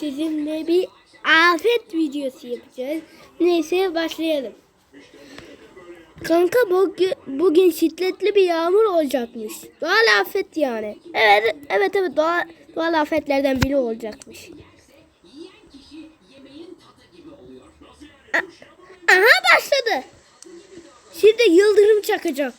sizinle bir afet videosu yapacağız. Neyse başlayalım. Kanka bugün, bugün şiddetli bir yağmur olacakmış. Doğal afet yani. Evet evet evet doğal, doğal afetlerden biri olacakmış. Aha başladı. Şimdi yıldırım çakacak.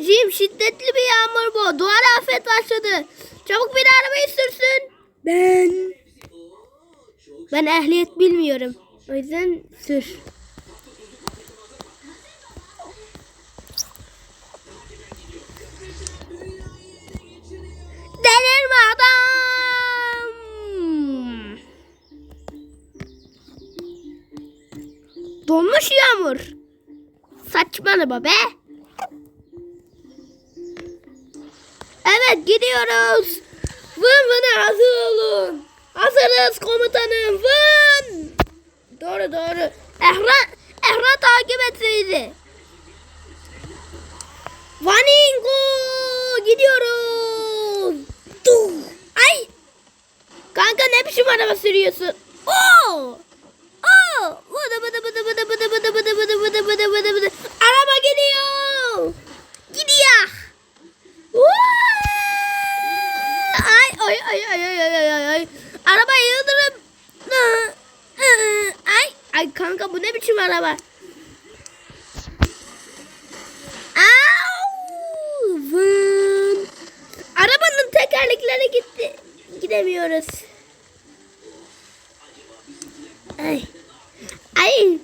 Abiciğim şiddetli bir yağmur bu. Doğal afet başladı. Çabuk bir arabayı sürsün. Ben. Ben ehliyet bilmiyorum. O yüzden sür. Delirme adam. Donmuş yağmur. Saçmalama be. Gidiyoruz. Vın vın hazır olun. Hazırız komutanım vın. Doğru doğru. Ehran, Ehran takip etseydi. Vaningo gidiyoruz. Dur. Ay. Kanka ne biçim araba sürüyorsun? Oo. Oo. Vıdı vıdı vıdı vıdı vıdı vıdı vıdı vıdı vıdı vıdı vıdı vıdı. Araba gidiyor. Gidiyor. Vaa! Ay ay ay ay ay ay ay ay. Araba yıldırım. Ay ay kanka bu ne biçim araba? Vın. Arabanın tekerlekleri gitti. Gidemiyoruz. Ay. Ay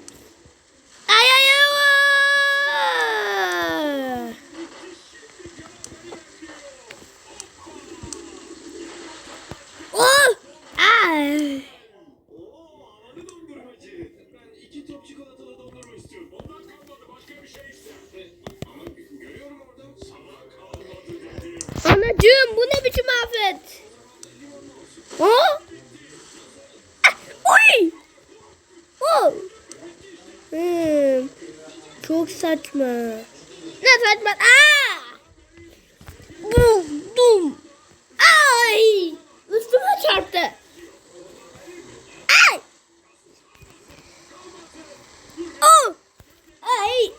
Anacığım bu ne biçim afet? Oh! Ah, Oy! Oh! Hmm, çok saçma. Ne saçma? Aa! Bum, dum. Ay! Üstüme çarptı. Ay! Oh! Ay!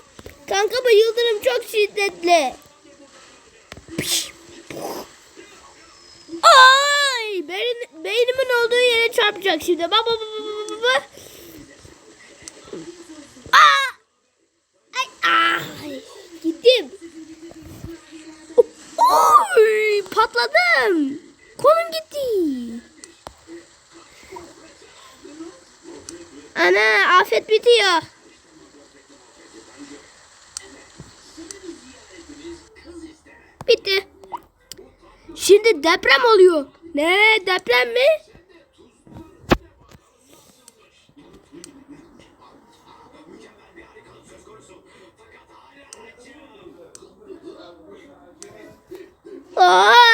Kanka bu yıldırım çok şiddetli. Ay! Beyin, beynimin olduğu yere çarpacak şimdi. Baba baba baba. Aa! Ay! Ay! Gittim. Oy! Patladım. Kolum gitti. Ana afet bitiyor. Bitti. Şimdi deprem oluyor. Ne deprem mi? Oh!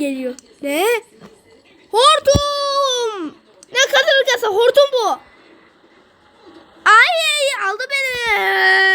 geliyor. Ne? Hortum! Ne kadar kasa hortum bu. Ay aldı beni.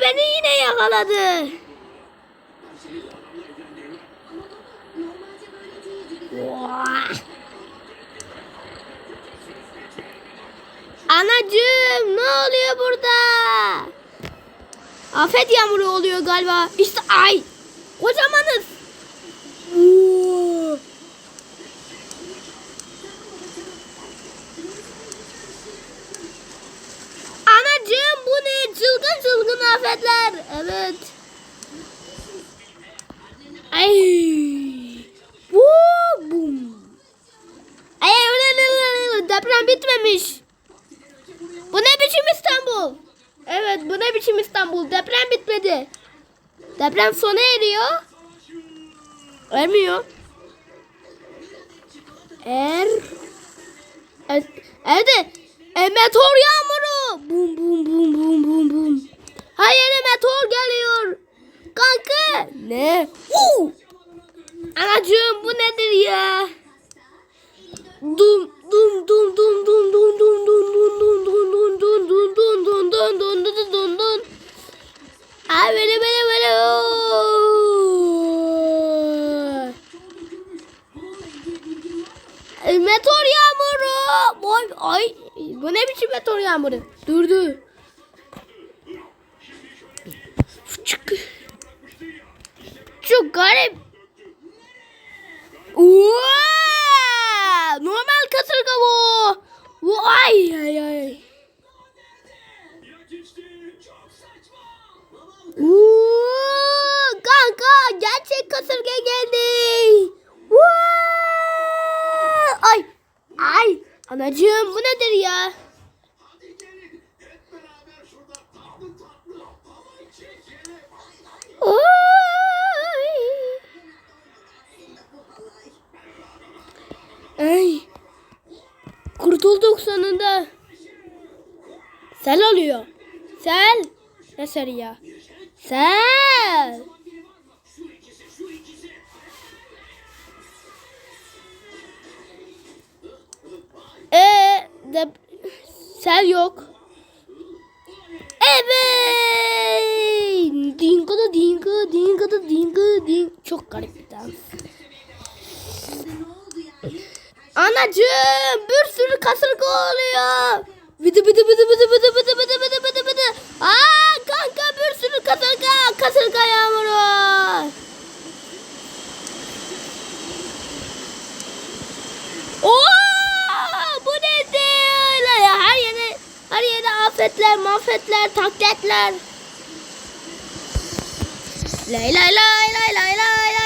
Beni yine yakaladı. Anacığım ne oluyor burada? Afet yağmuru oluyor galiba. İşte ay. Kocamanız. Oo. Anacığım bu ne? Çılgın çılgın afetler. Evet. Ay. Woo, Bum. Ay. Deprem bitmemiş. Bu ne biçim İstanbul? Evet bu ne biçim İstanbul? Deprem bitmedi. Deprem sona eriyor. Ermiyor. Er. Er. Erdi. E, meteor yağmuru. Bum bum bum bum bum bum. Her yere meteor geliyor. Kanka. Ne? Uh! Anacığım bu nedir ya? Dum dum Durdu. Çık. Çok garip. Oo! Normal kasırga bu. Vay ay ay. Oo! Kanka gerçek kasırga geldi. Vay! Ay ay anacığım bu nedir ya? Ay. Kurtulduk sonunda. Sel oluyor. Sel. Ne seli ya? Sel. Ee, de sel yok. Evet. Dingo da dingo, dingo da dingo, ding. Çok garip bir dans. Anacığım bir sürü kasırga oluyor. Bıdı bıdı bıdı bıdı bıdı bıdı bıdı bıdı bıdı bıdı. Aa kanka bir sürü kasırga, kasırga yağmuru. Oo, bu nedir? Her yere her yere afetler, mafetler, taklitler. Lay lay lay lay lay lay lay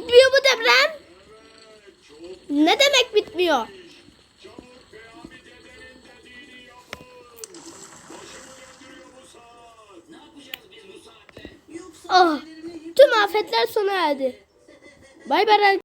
Bitmiyor bu deprem. Ne demek bitmiyor? Oh, tüm afetler sona erdi. Bay bay.